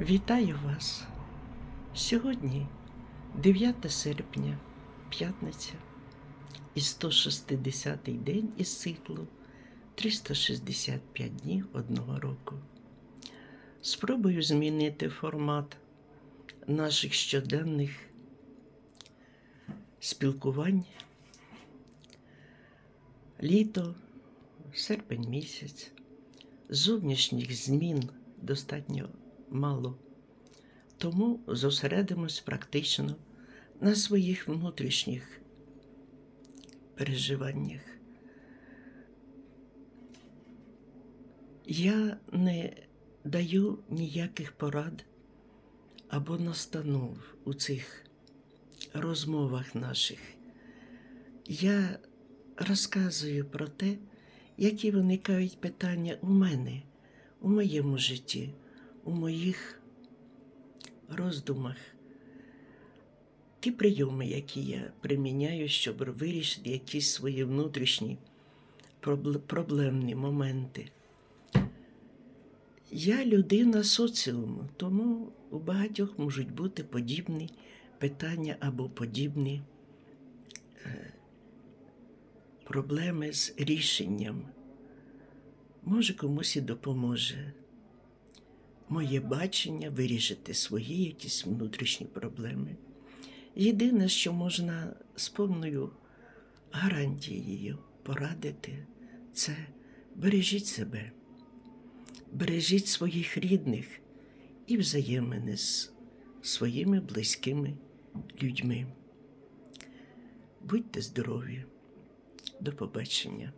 Вітаю вас! Сьогодні 9 серпня, п'ятниця, і 160-й день із циклу 365 днів одного року. Спробую змінити формат наших щоденних спілкувань. Літо, серпень місяць, зовнішніх змін достатньо мало. Тому зосередимось практично на своїх внутрішніх переживаннях. Я не даю ніяких порад або настанов у цих розмовах наших. Я розказую про те, які виникають питання у мене, у моєму житті, у моїх роздумах. Ті прийоми, які я приміняю, щоб вирішити якісь свої внутрішні проблемні моменти. Я людина соціуму, тому у багатьох можуть бути подібні питання або подібні е, проблеми з рішенням. Може, комусь і допоможе моє бачення вирішити свої якісь внутрішні проблеми. Єдине, що можна з повною гарантією порадити, це бережіть себе, бережіть своїх рідних і взаємини з своїми близькими людьми. Будьте здорові, до побачення.